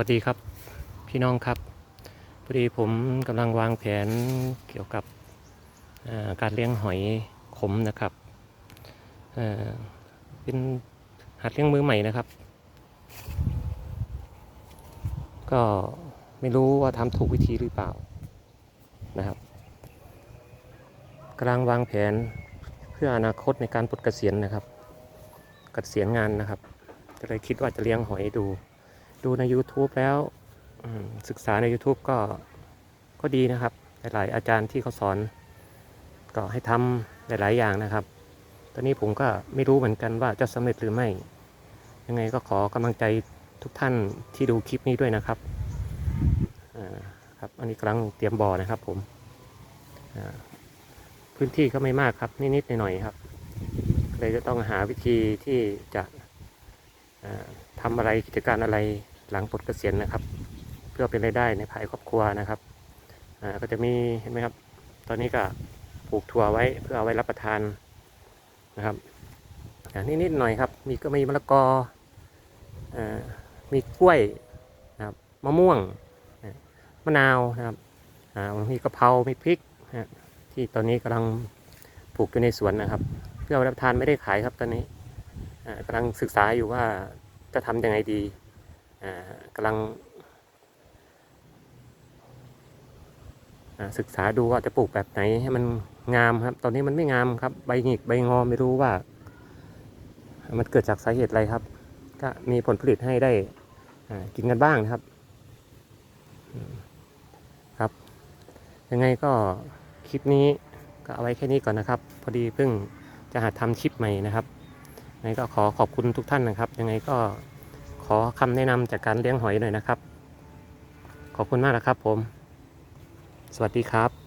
วัสดีครับพี่น้องครับพอดีผมกำลังวางแผนเกี่ยวกับการเลี้ยงหอยขมนะครับเเป็นหัดเลี้ยงมือใหม่นะครับ ก็ไม่รู้ว่าทำถูกวิธีหรือเปล่านะครับกำลังวางแผนเพื่ออนาคตในการปลดเกษียณนะครับ เกษียณงานนะครับก็เลยคิดว่าจะเลี้ยงหอยดู ดูใน YouTube แล้วศึกษาใน YouTube ก็ก็ดีนะครับ หลาย ๆ อาจารย์ที่เขาสอน ก็ให้ทำหลาย ๆ อย่างนะครับ ตอนนี้ผมก็ไม่รู้เหมือนกันว่าจะสำเร็จหรือไม่ ยังไงก็ขอกำลังใจทุกท่านที่ดูคลิปนี้ด้วยนะครับครับ อันนี้กำลังเตรียมบ่อนะครับ ผมพื้นที่ก็ไม่มากครับ นิด ๆ หน่อย ๆ ครับ เลยจะต้องหาวิธีที่จะทำอะไรกิจการอะไร หลังปลดเกษียณนะครับ เพื่อเป็นรายได้ในภายครอบครัวนะครับก็จะมีเห็นไหมครับ ตอนนี้ก็ปลูกถั่วไว้เพื่อเอาไว้รับประทานนะครับอ่านิดหน่อยครับ มีก็มีมะละกออมีกล้วยนะครับมะม่วงมะนาวนะครับมีกะเพรา มีพริกนะที่ตอนนี้กำลังปลูกอยู่ในสวนนะครับ เพื่อรับประทานไม่ได้ขายครับตอนนี้อ่ากำลังศึกษาอยู่ว่าจะทำยังไงดี กำลังศึกษาดูว่าจะปลูกแบบไหนให้มันงามครับ ตอนนี้มันไม่งามครับ ใบหงิกใบงอไม่รู้ว่า มันเกิดจากสาเหตุอะไรครับ ก็มีผลผลิตให้ได้กินกันบ้างนะครับ ครับ ยังไงก็คลิปนี้ก็เอาไว้แค่นี้ก่อนนะครับ พอดีเพิ่งจะหัดทำคลิปใหม่นะครับยังไงก็ขอขอบคุณทุกท่านนะครับ ยังไงก็ ขอคำแนะนำจากการเลี้ยงหอยหน่อยนะครับ ขอบคุณมากนะครับผม สวัสดีครับ